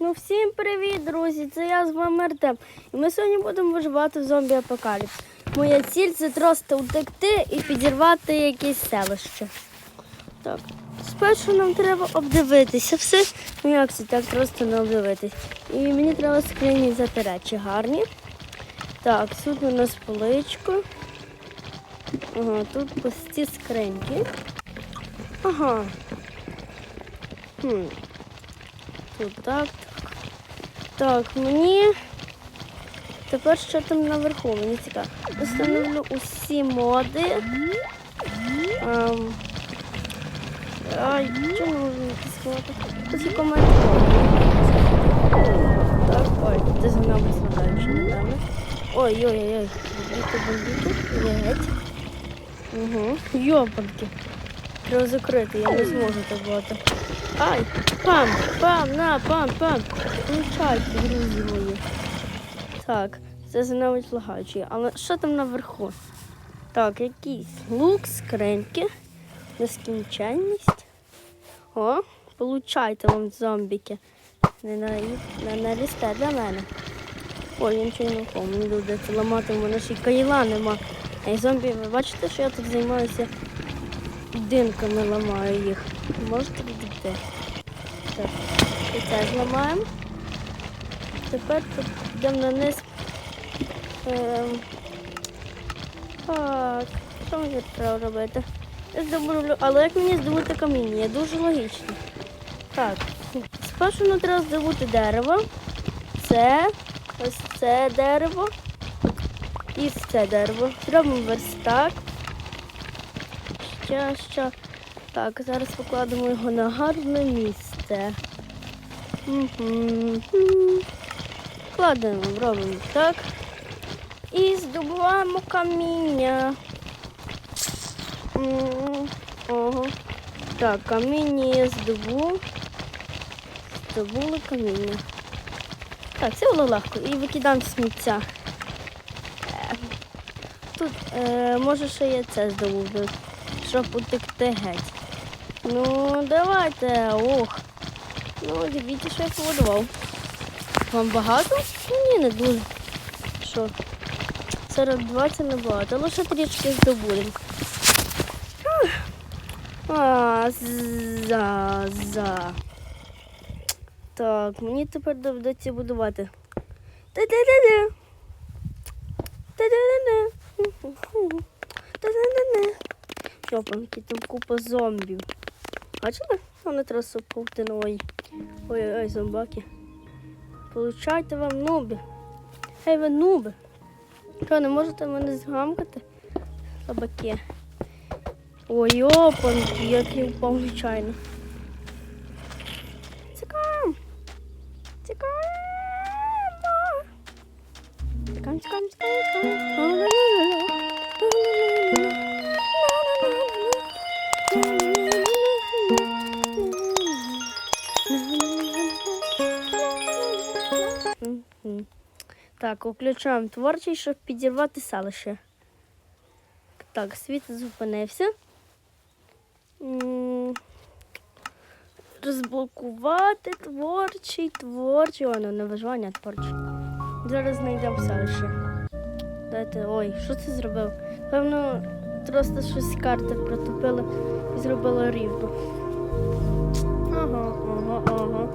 Ну всім привіт, друзі! Це я з вами Артем. І ми сьогодні будемо виживати в зомбі апокаліпс. Моя ціль це просто утекти і підірвати якесь селище. Так, спершу нам треба обдивитися все. Ну як це так просто не обдивитись. І мені треба скрині взяти речі гарні. Так, тут у нас поличка. Ага, тут пусті скриньки. Ага. Хм. Тут так, так. Мені тепер що там наверху, мені цікаво. Установлю усі моди. Ем... Ай, не можу натискувати? Усі коментарі. Так, ой, ти за нами складаєш, напевно. Ой-ой-ой, бандити, бандити, геть. Угу. Йопанки. Треба закрити, я не зможу так багато. Ай, пам, пам, на, пам, пам. Включайте, друзі мої. Так, це навіть лагаючий. Але що там наверху? Так, якийсь лук, скриньки, нескінченність. О, получайте вам зомбіки. Не, на, не налізте для мене. Ой, я нічого не впав, мені доведеться ламати, в мене ще й кайла нема. Ей, зомбі, ви бачите, що я тут займаюся будинками ламаю їх. Можете відійти? Так, і це зламаємо. Тепер тут йдемо на низ. Ем, так, що мені треба робити? Я здобуду, але як мені здобути каміння? Я дуже логічно. Так, спершу нам треба здобути дерево. Це, ось це дерево. І це дерево. Зробимо верстак. Ще. Так, зараз покладемо його на гарне місце. Кладемо, робимо так. І здобуваємо каміння. Ого. Так, каміння я здобув. Здобули каміння. Так, це було легко. І викидаємо сміття. Е, Тут, е, може, ще я це здобув, щоб утекти геть. Ну, давайте, ох. Ну, дивіться, що я побудував. Вам багато? Ну, ні, не дуже. Що? 42 це не багато, лише трішки здобудемо. А, за, за. Так, мені тепер доведеться будувати. Та-да-да-да. Чопанки, там купа зомбів. Бачили? Вони трасу ковтиної. Ой-ой-ой, зомбаки. Получайте вам нуби. Гей, ви нуби. Що, не можете мене згамкати? Собаки. Ой, опанки, як я впав нечайно. Цікаво. Цікаво. Цікаво, цікаво, цікаво, Так, включаємо творчий, щоб підірвати селище. Так, світ зупинився. Розблокувати творчий, творчий. О, ну не виживання, творчий. Зараз знайдемо селище. Дайте. Ой, що це зробив? Певно, просто щось карти протопили і зробили рівно. Ага, ага, ага.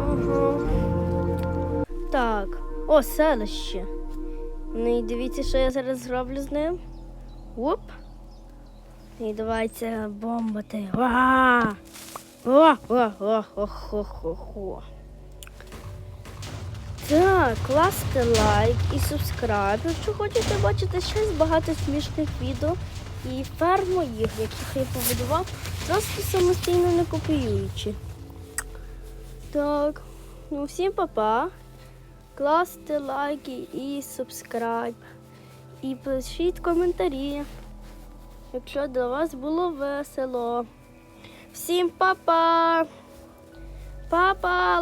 Ага. Так. О, селище. Ну і дивіться, що я зараз зроблю з ним. Оп. І давайте бомбати. Ва! О, о, о, о, хо, хо, хо. Так, класти лайк і субскрайб, якщо хочете бачити ще багато смішних відео і ферм моїх, яких я побудував, просто самостійно не копіюючи. Так, ну всім па-па. Класти лайки і субскрайб. І пишіть коментарі, якщо для вас було весело. Всім па-па! Па-па!